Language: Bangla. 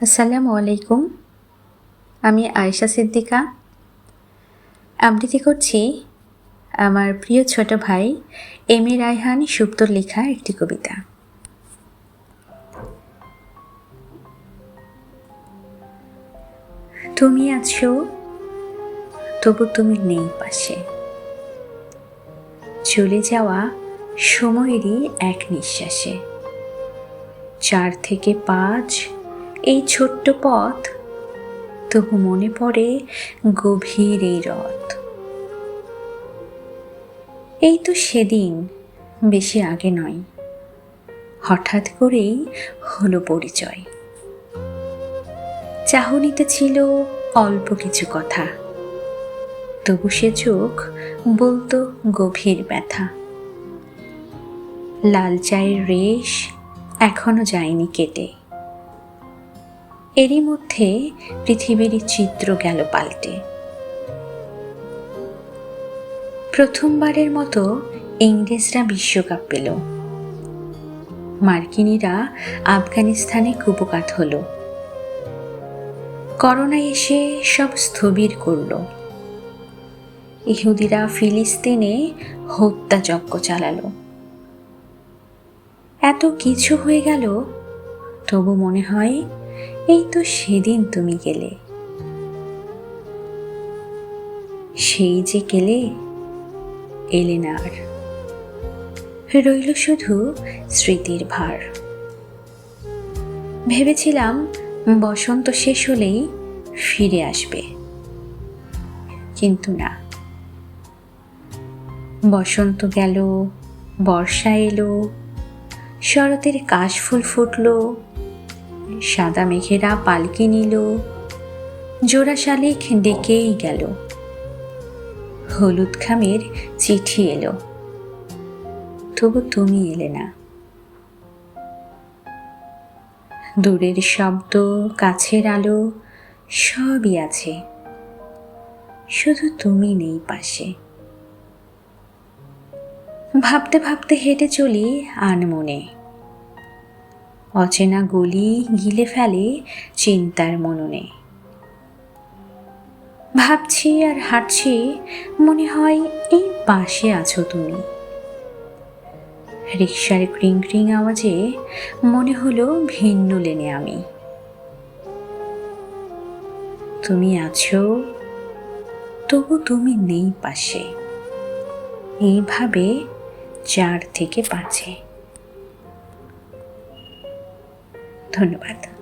আসসালামু আলাইকুম। আমি আয়েশা সিদ্দিকা। আবৃত্তি করছি, আমার প্রিয় ছোট ভাই এম এ রায়হান সুপ্তর লেখা একটি কবিতা। তুমি আছো, তবু তুমি নেই পাশে। চলে যাওয়া সময়েরই এক নিঃশ্বাসে। চার থেকে পাঁচ এই ছোট্ট পথ, তবু মনে পড়ে গভীর এই রথ। এই তো সেদিন, বেশি আগে নয়। হঠাৎ করেই হলো পরিচয়। চাহনিতে ছিল অল্প কিছু কথা। তবু সে চোখ বলতো গভীর ব্যথা। লাল চায়ের রেশ এখনও যায়নি কেটে। এরই মধ্যে পৃথিবীর চিত্র গেল পাল্টে। প্রথমবারের মতো ইংরেজরা বিশ্বকাপ পেল। মার্কিনীরা আফগানিস্তানে কুপকাত হলো। করোনা এসে সব স্থবির করল। ইহুদিরা ফিলিস্তিনে হত্যাযজ্ঞ চালালো। এত কিছু হয়ে গেল, তবু মনে হয় এই তো সেদিন তুমি গেলে। সেই যে গেলে, এলে না আর। রইল শুধু স্মৃতির ভার। ভেবেছিলাম বসন্ত শেষ হলেই ফিরে আসবে। কিন্তু না। বসন্ত গেল, বর্ষা এলো, শরতের কাশফুল ফুটল সাদা মেঘেরা পালকি নিল। জোড়া শালিক ডেকেই গেল। হলুদ খামের চিঠি এলো। তবু তুমি এলে না। দূরের শব্দ, কাছের আলো, সবই আছে। শুধু তুমি নেই পাশে। ভাবতে ভাবতে হেঁটে চলি আনমনে। অচেনা গলি গিলে ফেলে চিন্তার মননে। ভাবছি আর হাঁটছি, মনে হয় এই পাশে আছো তুমি। রিক্সার ক্রিং ক্রিং আওয়াজে মনে হলো ভিন্ন লেনে আমি। তুমি আছো, তবু তুমি নেই পাশে। এইভাবে চার থেকে পাঁচে। ধন্যবাদ।